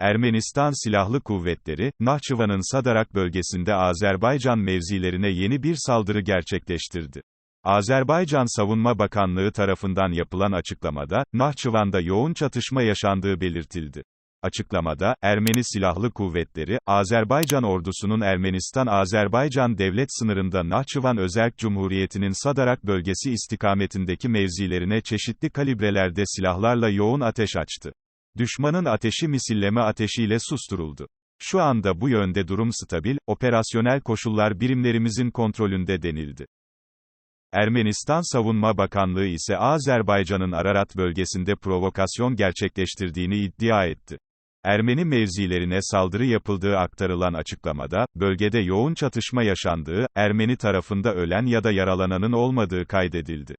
Ermenistan Silahlı Kuvvetleri, Nahçıvan'ın Sadarak bölgesinde Azerbaycan mevzilerine yeni bir saldırı gerçekleştirdi. Azerbaycan Savunma Bakanlığı tarafından yapılan açıklamada, Nahçıvan'da yoğun çatışma yaşandığı belirtildi. Açıklamada, Ermeni Silahlı Kuvvetleri, Azerbaycan ordusunun Ermenistan-Azerbaycan devlet sınırında Nahçıvan Özerk Cumhuriyeti'nin Sadarak bölgesi istikametindeki mevzilerine çeşitli kalibrelerde silahlarla yoğun ateş açtı. Düşmanın ateşi misilleme ateşiyle susturuldu. Şu anda bu yönde durum stabil, operasyonel koşullar birimlerimizin kontrolünde denildi. Ermenistan Savunma Bakanlığı ise Azerbaycan'ın Ararat bölgesinde provokasyon gerçekleştirdiğini iddia etti. Ermeni mevzilerine saldırı yapıldığı aktarılan açıklamada, bölgede yoğun çatışma yaşandığı, Ermeni tarafında ölen ya da yaralananın olmadığı kaydedildi.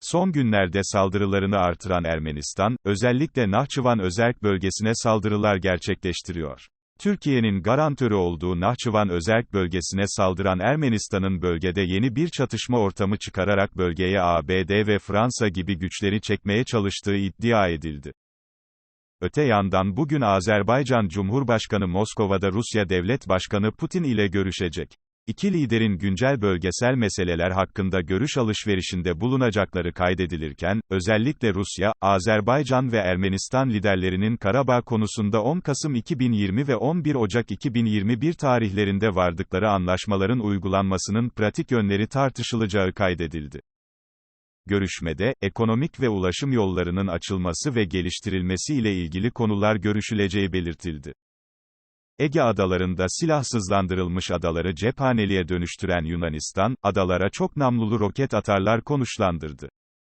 Son günlerde saldırılarını artıran Ermenistan, özellikle Nahçıvan Özerk bölgesine saldırılar gerçekleştiriyor. Türkiye'nin garantörü olduğu Nahçıvan Özerk bölgesine saldıran Ermenistan'ın bölgede yeni bir çatışma ortamı çıkararak bölgeye ABD ve Fransa gibi güçleri çekmeye çalıştığı iddia edildi. Öte yandan bugün Azerbaycan Cumhurbaşkanı Moskova'da Rusya Devlet Başkanı Putin ile görüşecek. İki liderin güncel bölgesel meseleler hakkında görüş alışverişinde bulunacakları kaydedilirken, özellikle Rusya, Azerbaycan ve Ermenistan liderlerinin Karabağ konusunda 10 Kasım 2020 ve 11 Ocak 2021 tarihlerinde vardıkları anlaşmaların uygulanmasının pratik yönleri tartışılacağı kaydedildi. Görüşmede, ekonomik ve ulaşım yollarının açılması ve geliştirilmesi ile ilgili konular görüşüleceği belirtildi. Ege adalarında silahsızlandırılmış adaları cephaneliğe dönüştüren Yunanistan, adalara çok namlulu roket atarlar konuşlandırdı.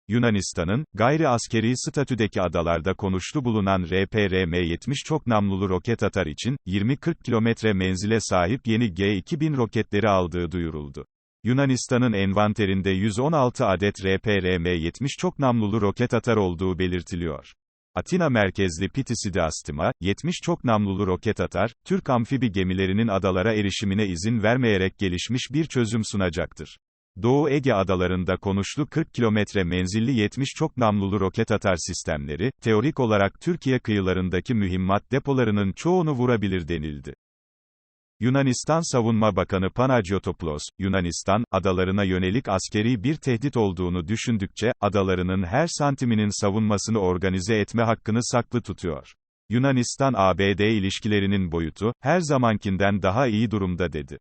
Yunanistan'ın, gayri askeri statüdeki adalarda konuşlu bulunan RPRM-70 çok namlulu roket atar için, 20-40 kilometre menzile sahip yeni G-2000 roketleri aldığı duyuruldu. Yunanistan'ın envanterinde 116 adet RPRM-70 çok namlulu roket atar olduğu belirtiliyor. Atina merkezli Pitiside Astima, 70 çok namlulu roket atar, Türk amfibi gemilerinin adalara erişimine izin vermeyerek gelişmiş bir çözüm sunacaktır. Doğu Ege adalarında konuşlu 40 kilometre menzilli 70 çok namlulu roket atar sistemleri, teorik olarak Türkiye kıyılarındaki mühimmat depolarının çoğunu vurabilir denildi. Yunanistan Savunma Bakanı Panagiotopoulos, Yunanistan, adalarına yönelik askeri bir tehdit olduğunu düşündükçe, adalarının her santiminin savunmasını organize etme hakkını saklı tutuyor. Yunanistan-ABD ilişkilerinin boyutu, her zamankinden daha iyi durumda dedi.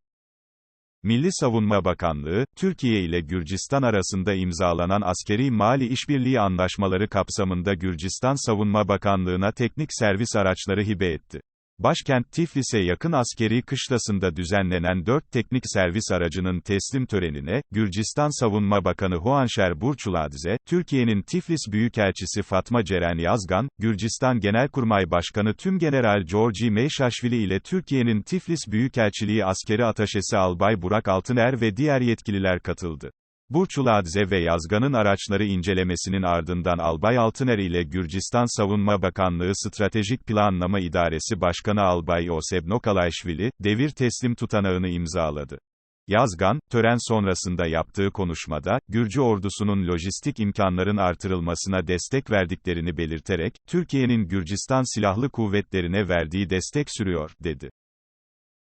Milli Savunma Bakanlığı, Türkiye ile Gürcistan arasında imzalanan askeri mali işbirliği anlaşmaları kapsamında Gürcistan Savunma Bakanlığı'na teknik servis araçları hibe etti. Başkent Tiflis'e yakın askeri kışlasında düzenlenen dört teknik servis aracının teslim törenine, Gürcistan Savunma Bakanı Huanşer Burçuladze, Türkiye'nin Tiflis Büyükelçisi Fatma Ceren Yazgan, Gürcistan Genelkurmay Başkanı Tümgeneral Georgi Meyşaşvili ile Türkiye'nin Tiflis Büyükelçiliği Askeri Ataşesi Albay Burak Altıner ve diğer yetkililer katıldı. Burçuladze ve Yazgan'ın araçları incelemesinin ardından Albay Altıner ile Gürcistan Savunma Bakanlığı Stratejik Planlama İdaresi Başkanı Albay Oseb Nokalayşvili, devir teslim tutanağını imzaladı. Yazgan, tören sonrasında yaptığı konuşmada, Gürcü ordusunun lojistik imkanların artırılmasına destek verdiklerini belirterek, Türkiye'nin Gürcistan Silahlı Kuvvetlerine verdiği destek sürüyor, dedi.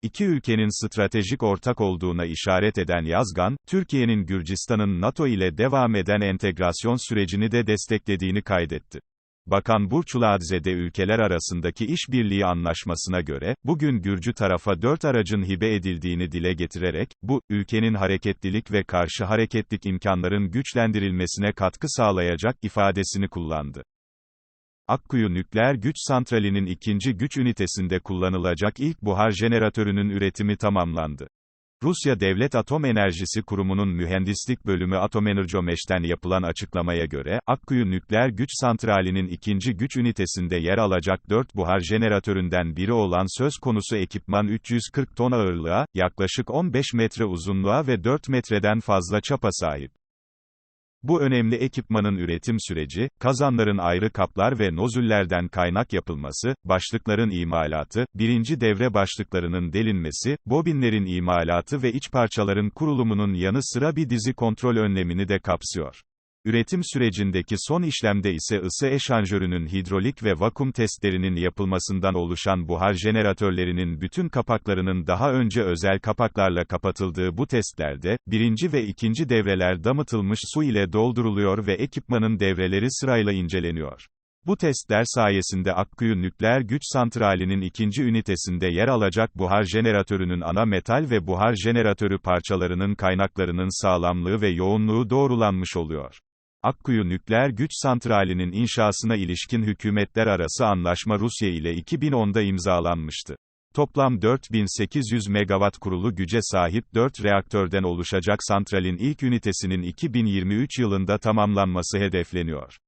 İki ülkenin stratejik ortak olduğuna işaret eden Yazgan, Türkiye'nin Gürcistan'ın NATO ile devam eden entegrasyon sürecini de desteklediğini kaydetti. Bakan Burçuladze de ülkeler arasındaki işbirliği anlaşmasına göre, bugün Gürcü tarafa dört aracın hibe edildiğini dile getirerek, bu, ülkenin hareketlilik ve karşı hareketlik imkanların güçlendirilmesine katkı sağlayacak ifadesini kullandı. Akkuyu Nükleer Güç Santrali'nin ikinci güç ünitesinde kullanılacak ilk buhar jeneratörünün üretimi tamamlandı. Rusya Devlet Atom Enerjisi Kurumu'nun mühendislik bölümü Atomenergomeş'ten yapılan açıklamaya göre, Akkuyu Nükleer Güç Santrali'nin ikinci güç ünitesinde yer alacak 4 buhar jeneratöründen biri olan söz konusu ekipman 340 ton ağırlığa, yaklaşık 15 metre uzunluğa ve 4 metreden fazla çapa sahip. Bu önemli ekipmanın üretim süreci, kazanların ayrı kaplar ve nozüllerden kaynak yapılması, başlıkların imalatı, birinci devre başlıklarının delinmesi, bobinlerin imalatı ve iç parçaların kurulumunun yanı sıra bir dizi kontrol önlemini de kapsıyor. Üretim sürecindeki son işlemde ise ısı eşanjörünün hidrolik ve vakum testlerinin yapılmasından oluşan buhar jeneratörlerinin bütün kapaklarının daha önce özel kapaklarla kapatıldığı bu testlerde, birinci ve ikinci devreler damıtılmış su ile dolduruluyor ve ekipmanın devreleri sırayla inceleniyor. Bu testler sayesinde Akkuyu Nükleer Güç Santrali'nin ikinci ünitesinde yer alacak buhar jeneratörünün ana metal ve buhar jeneratörü parçalarının kaynaklarının sağlamlığı ve yoğunluğu doğrulanmış oluyor. Akkuyu Nükleer Güç Santrali'nin inşasına ilişkin hükümetler arası anlaşma Rusya ile 2010'da imzalanmıştı. Toplam 4800 megawatt kurulu güce sahip 4 reaktörden oluşacak santralin ilk ünitesinin 2023 yılında tamamlanması hedefleniyor.